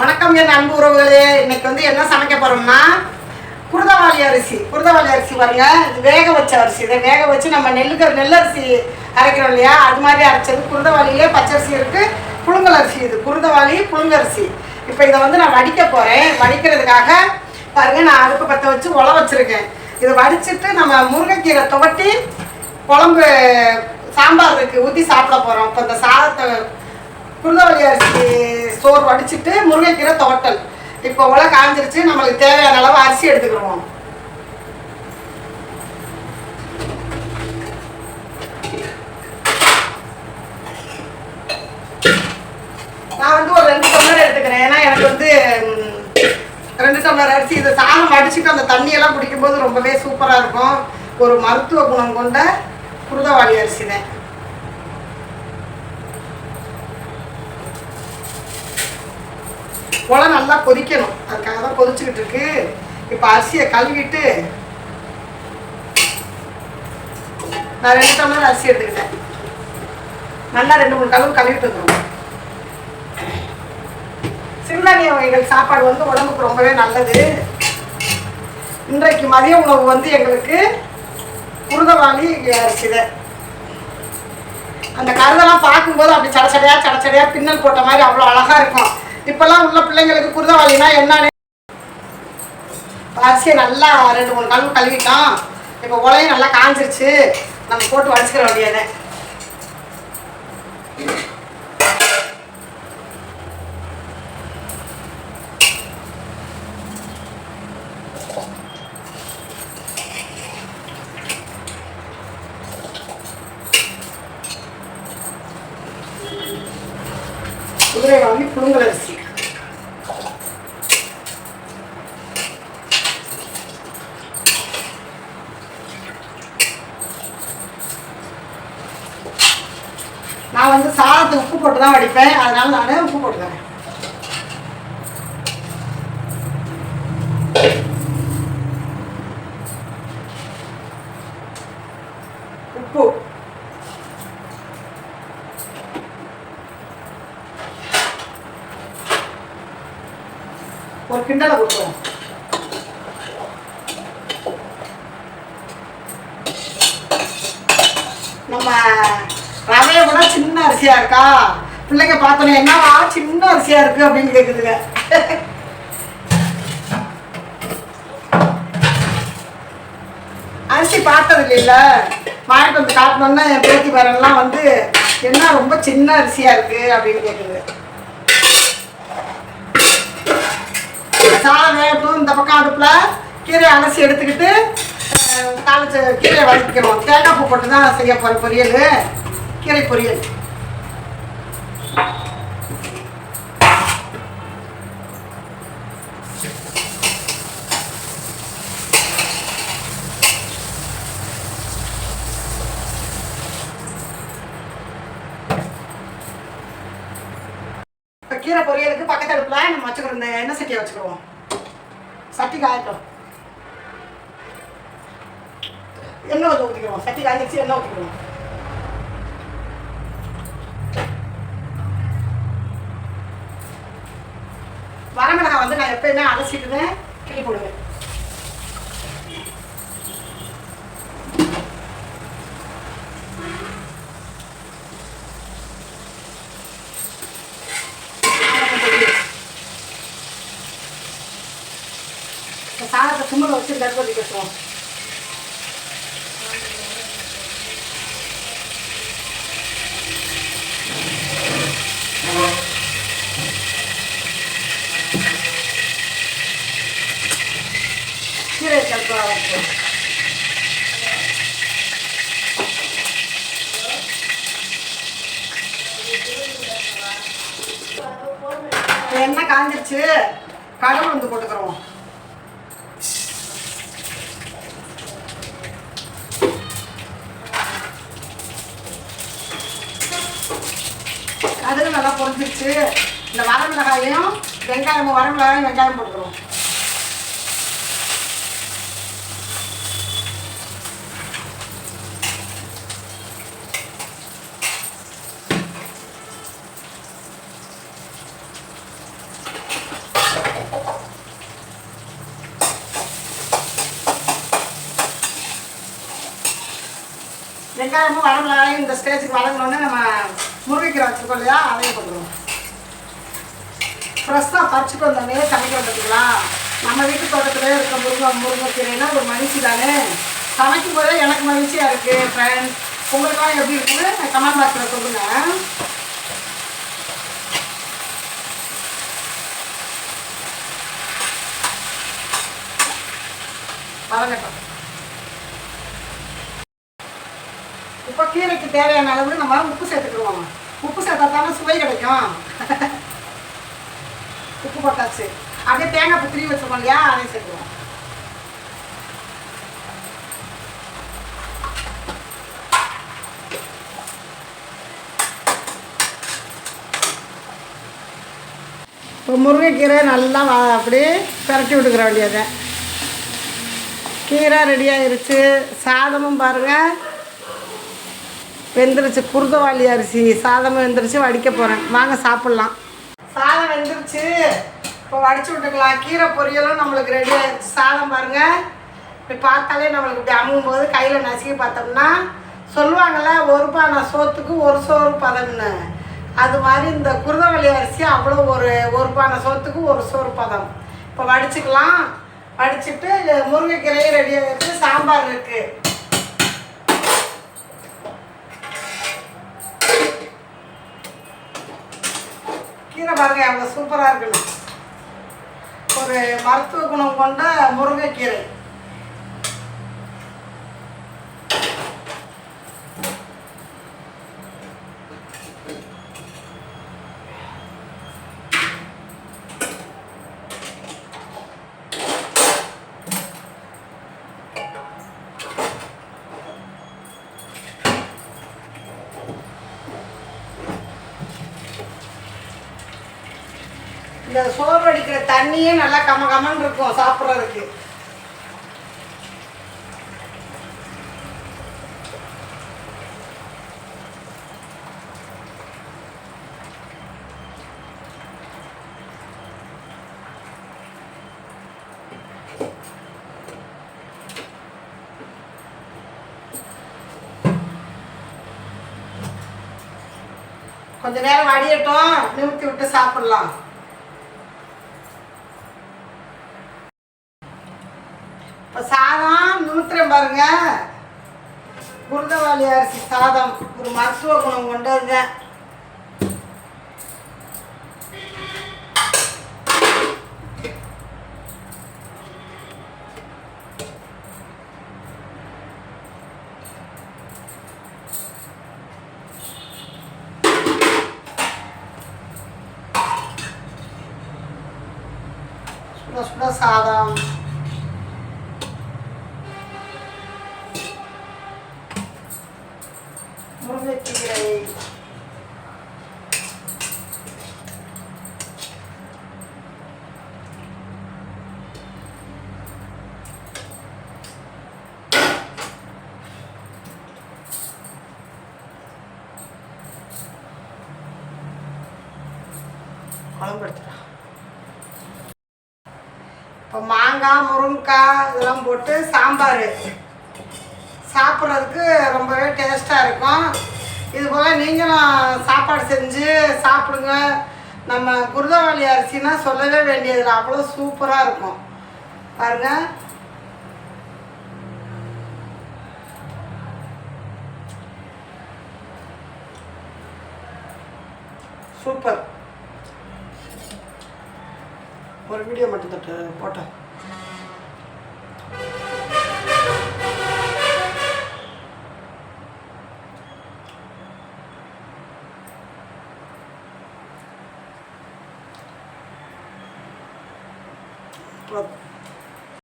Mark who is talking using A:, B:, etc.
A: வணக்கம் என் அன்பு உறவுகளே. இன்னைக்கு வந்து என்ன சமைக்க போறோம்னா குருதவாளி அரிசி. குருதவாளி அரிசி பாருங்க. இது வேக வச்ச அரிசி. இதை வேக வச்சு நம்ம நெல்லுக்கு நெல்லரிசி அரைக்கிறோம் இல்லையா? அது மாதிரி அரைச்சது. குருதவாளியிலே பச்சரிசி இருக்கு. புழுங்கல் அரிசி இது. குருதவாளி புழுங்கரிசி இப்போ இதை வந்து நான் வடிக்க போறேன். வடிக்கிறதுக்காக பாருங்க நான் அடுப்பு பற்ற வச்சு உல வச்சிருக்கேன். இதை வடிச்சிட்டு நம்ம முருங்கைக்கீரை துவட்டி குழம்பு சாம்பார் இருக்கு ஊற்றி சாப்பிட போகிறோம் இப்போ இந்த சாதத்தை குருதவள்ளி அரிசி சோறு வடிச்சிட்டு முருங்கைக்கீரை தோட்டல். இப்போ உள்ள காஞ்சிருச்சு நம்மளுக்கு தேவையான அளவு அரிசி எடுத்துக்கிடுவோம் நான் வந்து ஒரு ரெண்டு டம்ளர் எடுத்துக்கிறேன். ஏன்னா எனக்கு வந்து ரெண்டு டம்ளர் அரிசி இதை சாதம் அடிச்சுட்டு அந்த தண்ணியெல்லாம் குடிக்கும்போது ரொம்பவே சூப்பராக இருக்கும். ஒரு மருத்துவ குணம் கொண்ட குருதவாளி அரிசி தான் போல் நல்லா கொதிக்கணும். அதுக்காக தான் கொதிச்சுக்கிட்டு இருக்கு. இப்போ அரிசியை கழுவிட்டு நான் ரெண்டு டம்ளர் அரிசி எடுத்துக்கிட்டேன். நல்லா ரெண்டு மூணு கழுவு கழுவிட்டு வந்துடும் சிறுதானிய வகைகள் சாப்பாடு வந்து உடம்புக்கு ரொம்பவே நல்லது. இன்றைக்கு மதிய உணவு வந்து எங்களுக்கு குருதவாளி அரிசி தான். அந்த கருதெல்லாம் பார்க்கும்போது அப்படி சடச்சடையா சடச்சடையா பின்னல் போட்ட மாதிரி அவ்வளோ அழகாக இருக்கும். இப்பெல்லாம் உள்ள பிள்ளைங்களுக்கு குருதவாளினா என்னன்னு? அரிசியை நல்லா ரெண்டு மூணு கழுவு கழுவிட்டோம். இப்போ உலையும் நல்லா காஞ்சிருச்சு. நம்ம போட்டு வடிச்சுக்கிற வேண்டியதை குதிரைவாளி புழுங்கல் அரிசி நான் வந்து சாதத்துக்கு உப்பு போட்டு தான் வடிப்பேன் அதனால நான் உப்பு போட்டுக்கிறேன். உப்பு. ஒரு கிண்டலை கொடுக்குறோம் நம்ம ரவையை விட சின்ன அரிசியா இருக்கா? பிள்ளைங்க பார்த்தோன்னே என்னவா சின்ன அரிசியா இருக்கு அப்படின்னு கேக்குதுங்க. அரிசி பார்த்தது இல்லைல்ல வாங்கிட்டு வந்து காட்டணும்னா என் பேத்தி பேரெல்லாம் வந்து என்ன ரொம்ப சின்ன அரிசியா இருக்கு? அப்படின்னு கேக்குது. சாதம் வேகட்டும் இந்த பக்கம் அடுப்பில் கீரையை அலசி எடுத்துக்கிட்டு அஹ், தாளிச்சு கீரையை வதக்கிக்கணும். தேங்காய் பூ போட்டு தான் செய்ய போகிற பொரியல். கீரை பொரியல். கீரை பொரியலுக்கு பக்கத்து அடுப்பில் நம்ம வச்சுக்கிறோம் இந்த எண்ணெய் சட்டியை வச்சுக்கிடுவோம். சட்டி காயட்டும். எண்ணெய் கொஞ்சம் ஊற்றிக்கிறோம் சட்டி காய்ச்சி எண்ணெய் ஊற்றிக்கிறோம் வரமிளகாய் வந்து நான் கிளி போடுவேன் சாதத்தை சும்மா வச்சு தடுப்பதி கட்டுவோம் எண்ணெய் காஞ்சிருச்சு. கடல் வந்து போட்டுக்கிறோம். கடுகு நல்லா பொரிஞ்சிருச்சு. இந்த வரமிளகாயும் வெங்காயம் வரமிளகாயும் வெங்காயம் போட்டுக்கிறோம். வெங்காயமும் வரமிளகாயும் இந்த ஸ்டேஜுக்கு வதங்கினோடனே நம்ம முருங்கைக்கீரை வச்சுருக்கோம் இல்லையா அதையும் போட்டுருவோம். ஃப்ரெஷ்ஷாக பறிச்சுட்டு வந்தோடனே சமைக்க வந்துட்டுங்களா நம்ம வீட்டு தோட்டத்திலே இருக்க முருங்கை முருங்கைக்கீரைனா ஒரு மகிழ்ச்சி தானே? சமைக்கும் போதே எனக்கு மகிழ்ச்சியாக இருக்குது ஃப்ரெண்ட்ஸ் உங்களுக்கெல்லாம் எப்படி இருக்குன்னு கமெண்ட் பாக்ஸில் சொல்லுங்கள் வதங்கட்டும். கீரைக்கு தேவையான அளவு நம்ம உப்பு சேர்த்துக்கிடுவோம். உப்பு சேர்த்தா தானே சுவை கிடைக்கும். உப்பு போட்டாச்சு. அப்படியே தேங்காய் பூ வச்சுருவோம் வச்சுருக்கோம் இல்லையா? அதையும் சேர்த்துருவோம். இப்போ முருங்கைக்கீரை நல்லா அப்படியே பிரட்டி விட்டுக்கிற வேண்டியதை. கீரை ரெடி ஆயிருச்சு. சாதமும் பாருங்கள் வெந்துருச்சு. குருதவாளி அரிசி. சாதமும் வெந்துருச்சு வடிக்க போகிறேன் வாங்க சாப்பிட்லாம். சாதம் வெந்துருச்சு. இப்போ வடிச்சு விட்டுக்கலாம். கீரை பொரியலும் நம்மளுக்கு ரெடி ஆயிடுச்சு. சாதம் பாருங்கள் இப்படி பார்த்தாலே நம்மளுக்கு இப்படி அமுகும் போது கையில் நசுக்கி பார்த்தோம்னா சொல்லுவாங்கள்ல ஒரு பானை சோத்துக்கு ஒரு சோறு பதம்னு. அது மாதிரி இந்த குருதவள்ளி அரிசி அவ்வளோ ஒரு ஒரு பானை சோத்துக்கு ஒரு சோறு பதம். இப்போ வடிச்சுக்கலாம். வடிச்சுட்டு முருங்கைக்கீரையும் ரெடியாக இருக்குது சாம்பார் இருக்குது கீரை பாருங்க எவ்வளோ சூப்பராக இருக்குன்னு. ஒரு மருத்துவ குணம் கொண்ட முருங்கைக்கீரை. இந்த சோறு அடிக்கிற தண்ணியே நல்லா கம கமன்னு இருக்கும் சாப்பிட்றதுக்கு. கொஞ்ச நேரம் வடியட்டும் நிமித்தி விட்டு சாப்பிடலாம். இப்போ சாதம் நூற்றுறேன் பாருங்க. குருந்தவாளி அரிசி சாதம். ஒரு மருத்துவ குணம் கொண்டதுங்க. சுட சுட சாதம். முருங்கைக்கீரை குழம்பு எடுத்துக்கலாம் இப்போ மாங்காய் முருங்கைக்காய் இதெல்லாம் போட்டு சாம்பார் சாப்பிட்றதுக்கு ரொம்பவே டேஸ்ட்டாக இருக்கும். இது போல் நீங்களும் சாப்பாடு செஞ்சு சாப்பிடுங்க. நம்ம குருதவாளி அரிசினா சொல்லவே வேண்டியதில்லை. அவ்வளோ சூப்பராக இருக்கும். பாருங்க. சூப்பர். ஒரு வீடியோ மட்டும் தட்டு போட்டேன்.